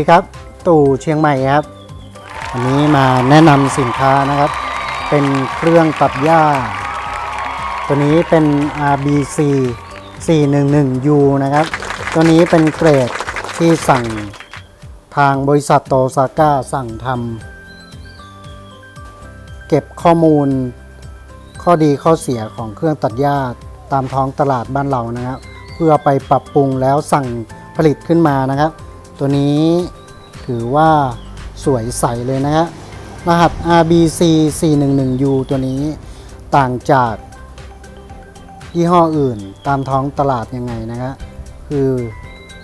สวัสดีครับ ตู่เชียงใหม่ครับวันนี้มาแนะนำสินค้านะครับ เป็นเครื่องตัดหญ้า ตัวนี้เป็น RBC 411U นะครับ ตัวนี้เป็นเกรดที่สั่งทางบริษัทโตซาก้าสั่งทำเก็บข้อมูลข้อดีข้อเสียของเครื่องตัดหญ้าตามท้องตลาดบ้านเรานะครับ เพื่อไปปรับปรุงแล้วสั่งผลิตขึ้นมานะครับ ตัวนี้ถือว่าสวยใสเลยนะฮะรหัส RBC 411U ตัวนี้ต่างจากยี่ห้ออื่นตามท้องตลาดยังไงนะฮะคือ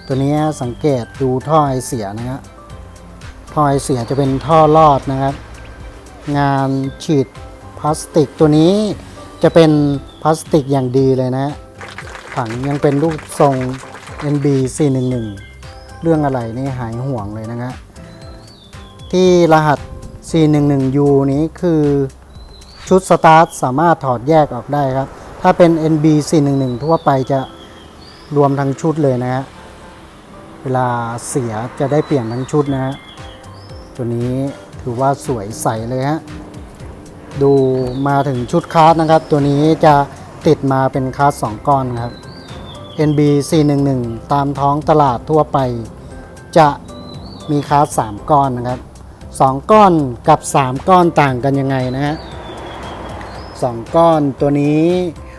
ตัวนี้สังเกตดูท่อไอเสียนะฮะท่อไอเสียจะเป็นท่อลอดนะครับ งานฉีดพลาสติกตัวนี้จะเป็นพลาสติกอย่างดีเลยนะฮะถังยังเป็นรูปทรง NB 411 เรื่องอะไรนี่หายห่วงเลยนะฮะที่รหัส 411U นี้คือชุดสตาร์ทสามารถถอดแยกออกได้ครับ ถ้าเป็น NB 411 ทั่วไปจะรวมทั้งชุดเลยนะฮะ เวลาเสียจะได้เปลี่ยนทั้งชุดนะฮะ ตัวนี้ถือว่าสวยใสเลยฮะ ดูมาถึงชุดคาร์ดนะครับ ตัวนี้จะติดมาเป็นคาร์ด2ก้อนครับ NB 411 ตามท้องตลาดทั่วไป จะมีคาร์ด3ก้อนนะครับ2ก้อนกับ3ก้อนต่างกันยังไงนะฮะ2ก้อนตัวนี้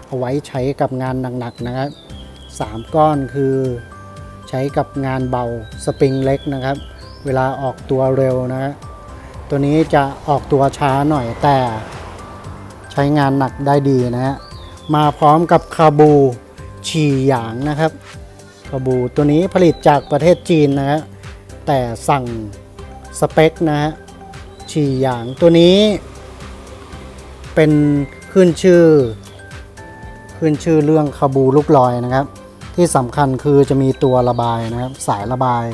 เอาไว้ใช้กับงานหนักๆนะครับ3ก้อนคือใช้กับงานเบาสปริงเล็กนะครับ เวลาออกตัวเร็วนะฮะตัวนี้จะออกตัวช้าหน่อยแต่ใช้งานหนักได้ดีนะฮะมาพร้อมกับคาบูฉี่หยางนะครับ คาบูตัวนี้ผลิตจากประเทศจีนนะฮะแต่สั่งสเปคนะฮะฉี่หยางตัวนี้ เป็นขึ้นชื่อ ขึ้นชื่อเรื่องคาบูลูกลอยนะครับ ที่สำคัญคือจะมีตัวระบายนะครับ สายระบาย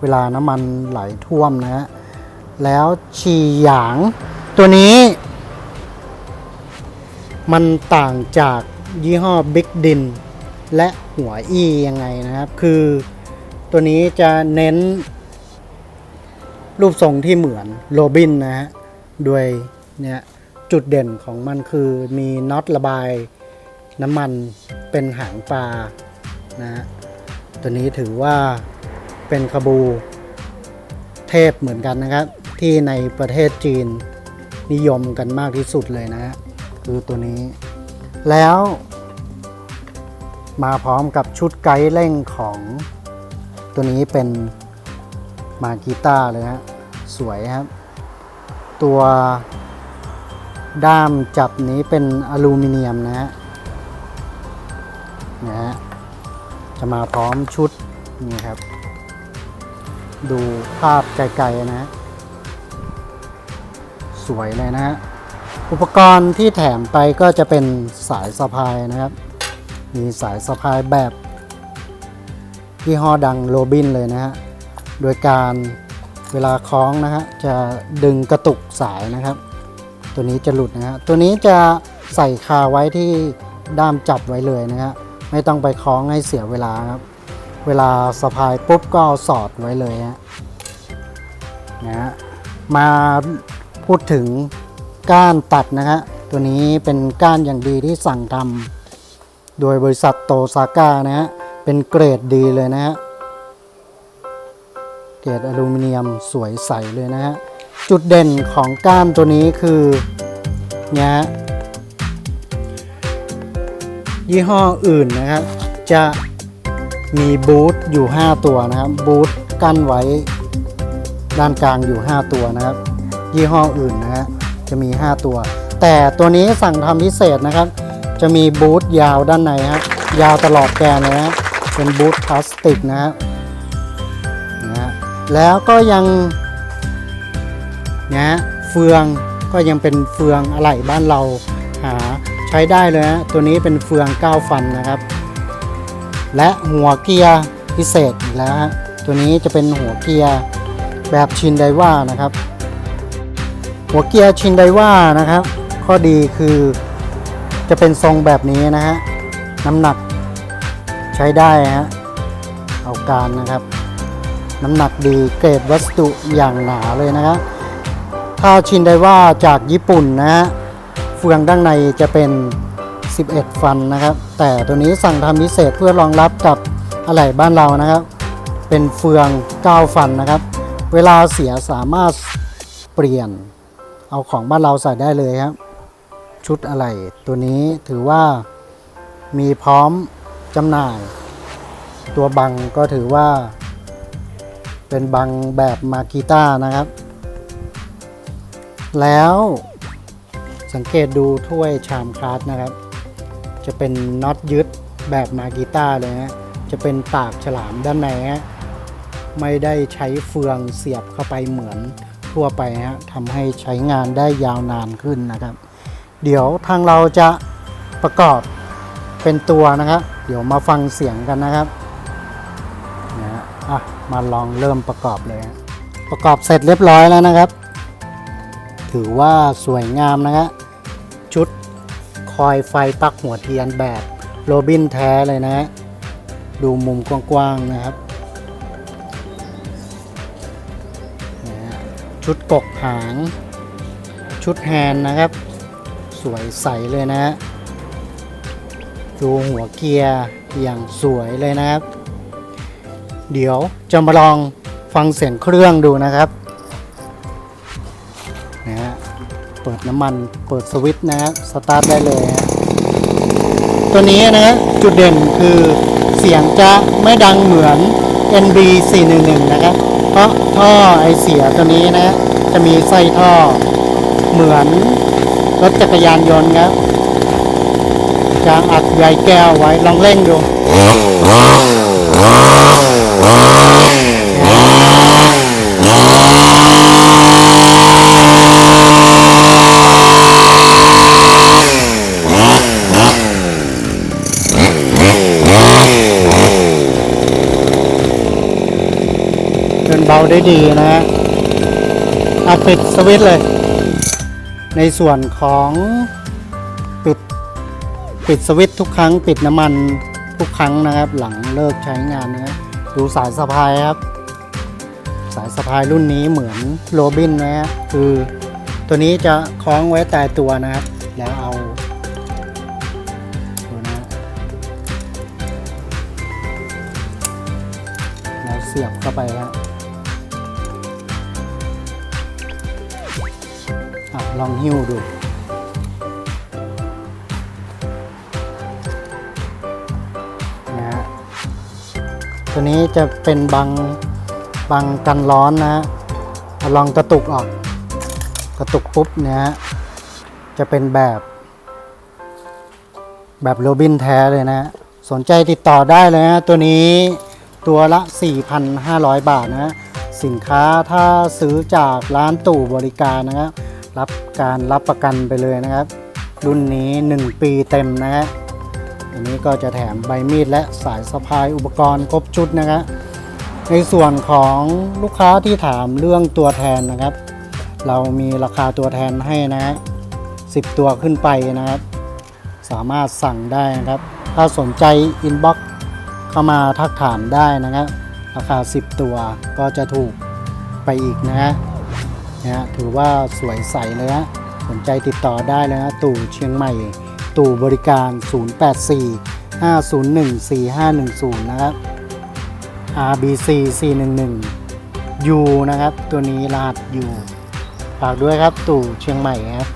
เวลาน้ำมันไหลท่วมนะฮะแล้วฉี่หยางตัวนี้ มันต่างจากยี่ห้อบิ๊กดิน และหัวอียังไงนะครับ คือตัวนี้จะเน้น รูปทรงที่เหมือนโรบินนะฮะด้วยเนี่ยจุดเด่นของมันคือมีน็อตระบายน้ำมันเป็นหางปลานะฮะตัวนี้ถือว่าเป็นขบูเทพเหมือนกันนะครับ ที่ในประเทศจีนนิยมกันมากที่สุดเลยนะฮะคือตัวนี้ แล้ว มาพร้อมกับชุดไกด์เร่งของตัวนี้เป็นมากีต้าเลยฮะสวยครับ ตัวด้ามจับนี้เป็นอลูมิเนียมนะฮะนะฮะจะมาพร้อมชุดนี่ครับ ดูภาพไกลๆนะฮะสวยเลยนะฮะอุปกรณ์ที่แถมไปก็จะเป็นสายสะพายนะครับ มีสายสะพายแบบยี่ห้อดังโรบินเลยนะฮะ โดยการเวลาคล้องนะฮะจะดึงกระตุกสายนะครับ ตัวนี้จะหลุดนะฮะ ตัวนี้จะใส่คาไว้ที่ด้ามจับไว้เลยนะฮะ ไม่ต้องไปคล้องให้เสียเวลาครับ เวลาสะพายปุ๊บก็เอาสอดไว้เลยฮะนะฮะ มาพูดถึงก้านตัดนะฮะ ตัวนี้เป็นก้านอย่างดีที่สั่งทำ โดยบริษัทโตซาก้านะฮะ เป็นเกรดดีเลยนะฮะ เกรดอลูมิเนียมสวยใสเลยนะฮะ จุดเด่นของก้านตัวนี้คือเนี่ยฮะยี่ห้ออื่นนะครับ จะมีบูทอยู่ 5 ตัวนะครับบูทกั้นไว้ด้านกลางอยู่ 5 ตัวนะครับ ยี่ห้ออื่นนะฮะจะมี 5 ตัว แต่ตัวนี้สั่งทำพิเศษนะครับ จะมีบูทยาวด้านในฮะยาวตลอดแกนนะฮะเป็นบูทพลาสติกนะฮะนะแล้วก็ยังนะเฟืองก็ยังเป็นเฟืองอะไหล่บ้านเราหาใช้ได้เลยฮะตัวนี้เป็นเฟือง 9 ฟันนะครับ และหัวเกียร์พิเศษอีกแล้วฮะตัวนี้จะเป็นหัวเกียร์แบบชินไดว่านะครับ หัวเกียร์ชินไดว่านะครับ ข้อดีคือ จะเป็นทรงแบบนี้นะฮะ น้ำหนักใช้ได้ฮะ เอาการนะครับ น้ำหนักดีเกรดวัสดุอย่างหนาเลยนะครับถ้าชินได้ว่าจากญี่ปุ่นนะฮะ เฟืองด้านในจะเป็น 11 ฟันนะครับ แต่ตัวนี้สั่งทำพิเศษเพื่อรองรับกับอะไหล่บ้านเรานะครับ เป็นเฟือง 9 ฟันนะครับ เวลาเสียสามารถเปลี่ยนเอาของบ้านเราใส่ได้เลยครับ ชุดอะไหล่ตัวนี้ถือว่ามีพร้อมจำหน่าย ตัวบังก็ถือว่า เป็นบังแบบมากิต้านะครับ แล้วสังเกตดูถ้วยชามคลาสนะครับ จะเป็นน็อตยึดแบบมากิต้าเลยนะจะเป็นปากฉลามด้านในฮะไม่ได้ใช้เฟืองเสียบเข้าไปเหมือนทั่วไปฮะทำให้ใช้งานได้ยาวนานขึ้นนะครับ เดี๋ยวทางเราจะประกอบเป็นตัวนะครับ เดี๋ยวมาฟังเสียงกันนะครับนะอะมาลองเริ่มประกอบเลยประกอบเสร็จเรียบร้อยแล้วนะครับ ถือว่าสวยงามนะครับชุดคอยไฟปักหัวเทียนแบบโรบินแท้เลยนะดูมุมกว้างๆนะครับชุดกกหาง ชุดแฮนนะครับ สวยใสเลยนะฮะดูหัวเกียร์อย่างสวยเลยนะครับ เดี๋ยวจะมาลองฟังเสียงเครื่องดูนะครับนะฮะเปิดน้ำมันเปิดสวิตช์นะฮะสตาร์ทได้เลยฮะตัวนี้นะฮะจุดเด่นคือเสียงจะไม่ดังเหมือน NB 411นะครับ เพราะท่อไอเสียตัวนี้นะ จะมีไส้ท่อเหมือน รถจักรยานยนต์ครับจะอัดใยแก้วไว้ลองเร่งดูเดินเบาได้ดีนะฮะเอาปิดสวิตช์เลย ในส่วนของปิดปิดสวิตช์ทุกครั้ง ปิดน้ำมันทุกครั้งนะครับ หลังเลิกใช้งานนะครับดูสายสะพายครับ สายสะพายรุ่นนี้เหมือนโรบินนะฮะคือตัวนี้จะคล้องไว้แต่ตัวนะครับ แล้วเอาดูนะฮะแล้วเสียบเข้าไปครับ อะลองหิ้วดู นะฮะ ตัวนี้จะเป็นบังบังกันร้อนนะฮะลองกระตุกออก กระตุกปุ๊บเนี่ยฮะจะเป็นแบบ แบบโรบินแท้เลยนะ สนใจติดต่อได้เลยนะ ตัวนี้ตัวละ 4,500 บาทนะ สินค้าถ้าซื้อจากร้านตู่บริการนะครับ รับการรับประกันไปเลยนะครับ รุ่นนี้ 1 ปีเต็มนะฮะอันนี้ก็จะแถมใบมีดและสายสะพายอุปกรณ์ครบชุดนะครับในส่วนของลูกค้าที่ถามเรื่องตัวแทนนะครับ เรามีราคาตัวแทนให้นะฮะ10ตัวขึ้นไปนะครับ สามารถสั่งได้นะครับ ถ้าสนใจอินบ็อกเข้ามาทักถามได้นะครับราคา 10 ตัวก็จะถูกไปอีกนะฮะ นะฮะถือว่าสวยใสเลยฮะสนใจติดต่อได้เลยนะตู่เชียงใหม่ ตู่บริการ 084 501 4510 นะครับ RBC 411 U นะครับ ตัวนี้รหัส U ฝากด้วยครับตู่เชียงใหม่ครับ